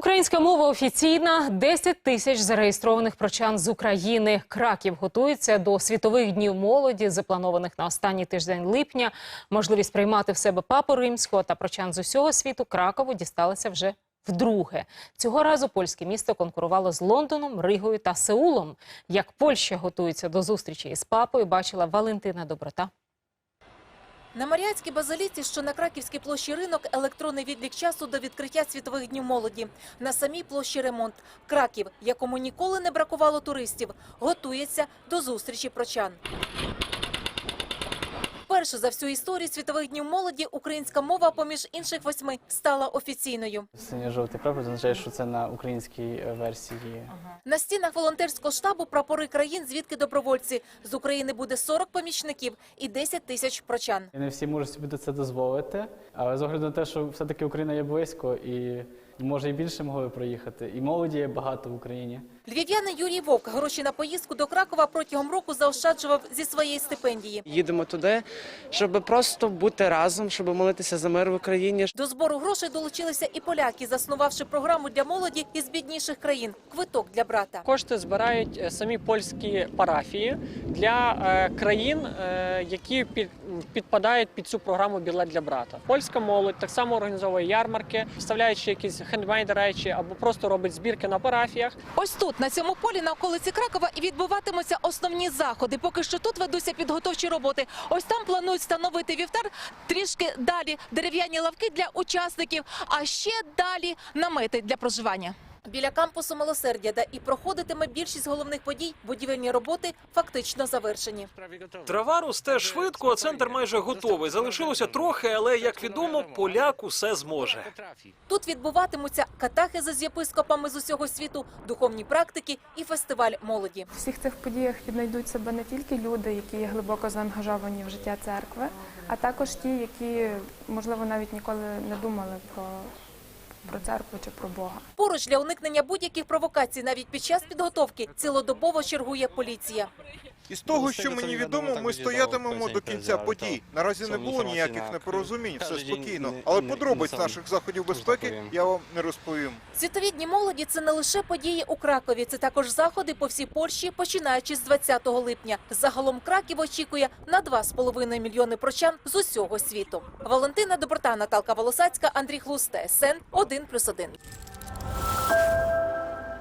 Українська мова офіційна. 10 тисяч зареєстрованих прочан з України. Краків готується до світових днів молоді, запланованих на останній тиждень липня. Можливість приймати в себе папу римського та прочан з усього світу Кракову дісталася вже вдруге. Цього разу польське місто конкурувало з Лондоном, Ригою та Сеулом. Як Польща готується до зустрічі із папою, бачила Валентина Доброта. На Маріатській базиліці, що на Краківській площі ринок, електронний відлік часу до відкриття світових днів молоді. На самій площі ремонт. Краків, якому ніколи не бракувало туристів, готується до зустрічі прочан. Перше за всю історію світових днів молоді українська мова, поміж інших восьми, стала офіційною. Синьо-жовтий прапор означає, що це на українській версії. На стінах волонтерського штабу прапори країн, звідки добровольці. З України буде 40 помічників і 10 тисяч прочан. І не всі можуть собі це дозволити, але з огляду на те, що все-таки Україна є близько і може і більше могли проїхати. І молоді є багато в Україні. Львів'янин Юрій Вовк гроші на поїздку до Кракова протягом року заощаджував зі своєї стипендії. Їдемо туди, щоб просто бути разом, щоб молитися за мир в Україні. До збору грошей долучилися і поляки, заснувавши програму для молоді із бідніших країн «Квиток для брата». Кошти збирають е, самі польські парафії для е, країн, е, які під, підпадають під цю програму Білет для брата. Польська молодь так само організовує ярмарки, вставляючи якісь хендмейд речі або просто робить збірки на парафіях. Ось тут, на цьому полі на околиці Кракова, і відбуватимуться основні заходи. Поки що тут ведуться підготовчі роботи. Ось там планують встановити вівтар, трішки далі дерев'яні лавки для учасників, а ще далі намети для проживання. Біля кампусу милосердя, де і проходитиме більшість головних подій, будівельні роботи фактично завершені. Трава росте швидко, а центр майже готовий. Залишилося трохи, але як відомо, поляк усе зможе. Тут відбуватимуться катахези з єпископами з усього світу, духовні практики і фестиваль молоді. В всіх цих подіях віднайдуть себе не тільки люди, які є глибоко заангажовані в життя церкви, а також ті, які можливо навіть ніколи не думали про, про церкву чи про Бога. Поруч для уникнення будь-яких провокацій, навіть під час підготовки, цілодобово чергує поліція. Із того, що мені відомо, ми стоятимемо до кінця подій. Наразі не було ніяких непорозумінь, все спокійно. Але подробиць наших заходів безпеки я вам не розповім. Світові дні молоді це не лише події у Кракові, це також заходи по всій Польщі, починаючи з 20 липня. Загалом Краків очікує на 2,5 мільйони прочан з усього світу. Валентина Доброта, Наталка Волосацька, Андрій Хлус, ТСН 1+,1.